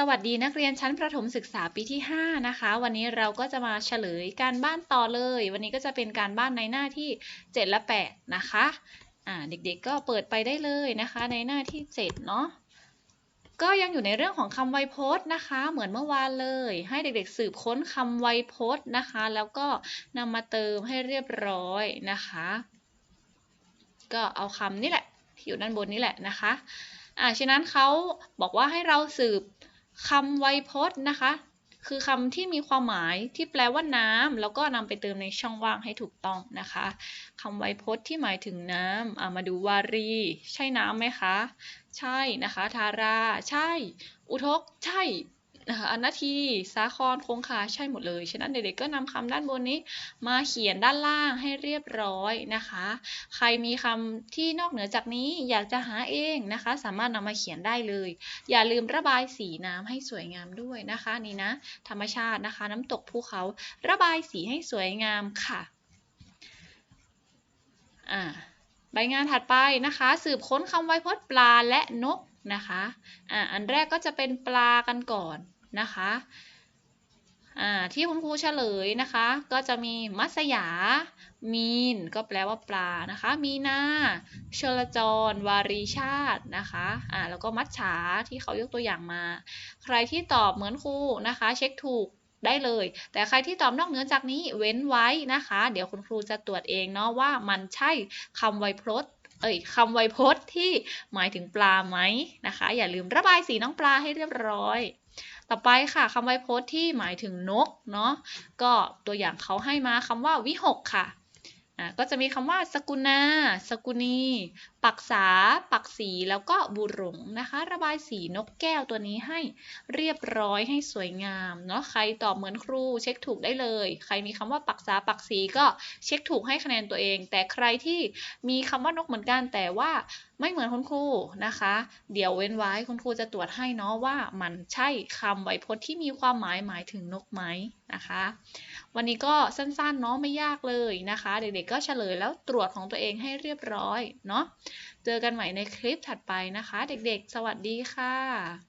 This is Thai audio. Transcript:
สวัสดีนักเรียนชั้นประถมศึกษาปีที่ 5 นะคะ วันนี้เราก็จะมาเฉลยการบ้านต่อเลย วันนี้ก็จะเป็นการบ้านในหน้าที่ 7 และ 8 นะคะอ่าเด็กๆก็เปิดไปได้เลยนะคะ ในหน้าที่ 7 เนาะก็ยังอยู่ในเรื่องของคำไวยพจน์นะคะ เหมือนเมื่อวานเลย ให้เด็กๆสืบค้นคำไวยพจน์นะคะ แล้วก็นำมาเติมให้เรียบร้อยนะคะ ก็เอาคำนี่แหละ ที่อยู่ด้านบนนี่แหละนะคะอ่าฉะนั้นเขาบอกว่าให้เราสืบ คำไวยพจน์นะคะ คือคำที่มีความหมายที่แปลว่าน้ำแล้วก็นำไปเติมในช่องว่างให้ถูกต้องนะคะคำไวยพจน์ที่หมายถึงน้ำามาดูวารี ใช่น้ำไหมคะ ใช่นะคะ ทารา ใช่ อุทก ใช่ นะคะอนาทีสาครคงคาใช่หมดเลย ฉะนั้นเด็กๆก็นำคำด้านบนนี้มาเขียนด้านล่างให้เรียบร้อยนะคะ ใครมีคำที่นอกเหนือจากนี้อยากจะหาเองนะคะ สามารถนำมาเขียนได้เลย อย่าลืมระบายสีน้ำให้สวยงามด้วยนะคะนี่นะ ธรรมชาตินะคะ น้ำตกภูเขาระบายสีให้สวยงามค่ะอ่าใบงานถัดไปนะคะ สืบค้นคำไวยพจน์ปลาและนกนะคะอ่าอันแรกก็จะเป็นปลากันก่อน นะคะที่คุณครูเฉลยนะคะ ก็จะมีมัสยา มีน ก็แปลว่าปลานะคะ มีนาชลจร วารีชาตินะคะอ่าแล้วก็มัจฉาที่เขายกตัวอย่างมา ใครที่ตอบเหมือนครูนะคะ เช็คถูกได้เลย แต่ใครที่ตอบนอกเหนือจากนี้เว้นไว้นะคะ เดี๋ยวคุณครูจะตรวจเองเนาะว่ามันใช่คำไวยพจน์เอ้ยคำไวยพจน์ที่หมายถึงปลาไหมนะคะ อย่าลืมระบายสีน้องปลาให้เรียบร้อย ต่อไปค่ะคำไวยพจน์ที่หมายถึงนกเนาะก็ตัวอย่างเขาให้มาคำว่าวิหกค่ะอ่าก็จะมีคำว่าสกุณา สกุณี ปักษา ปักสีแล้วก็บุรงนะคะ ระบายสีนกแก้วตัวนี้ให้เรียบร้อยให้สวยงามเนาะใครตอบเหมือนครูเช็คถูกได้เลย ใครมีคำว่าปักษาปักสีก็เช็คถูกให้คะแนนตัวเอง แต่ใครที่มีคำว่านกเหมือนกันแต่ว่าไม่เหมือนคุณครูนะคะ เดี๋ยวเว้นไว้คุณครูจะตรวจให้เนาะว่ามันใช่คำไวยพจน์ที่มีความหมายหมายถึงนกไหมนะคะ วันนี้ก็สั้นๆเนาะไม่ยากเลยนะคะ เด็กๆก็เฉลยแล้วตรวจของตัวเองให้เรียบร้อยเนาะเจอกันใหม่ในคลิปถัดไปนะคะ เด็กๆ สวัสดีค่ะ